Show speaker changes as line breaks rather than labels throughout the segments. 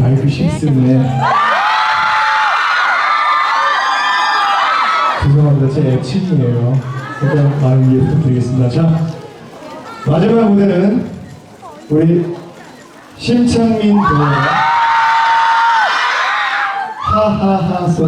밝기 쉽습네. 죄송합니다. 제 애칭이에요. 일단 많은 이해 부탁드리겠습니다. 자, 마지막 무대는 우리 심창민 배우의 하하하 박수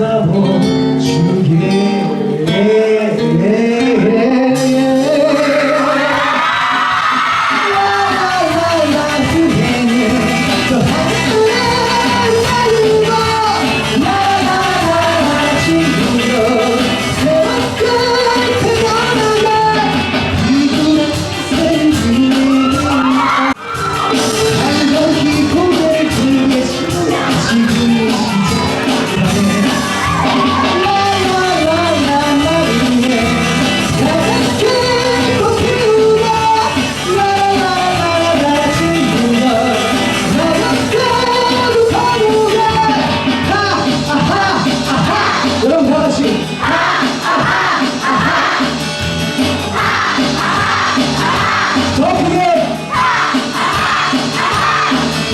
sabor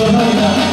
감사합니다.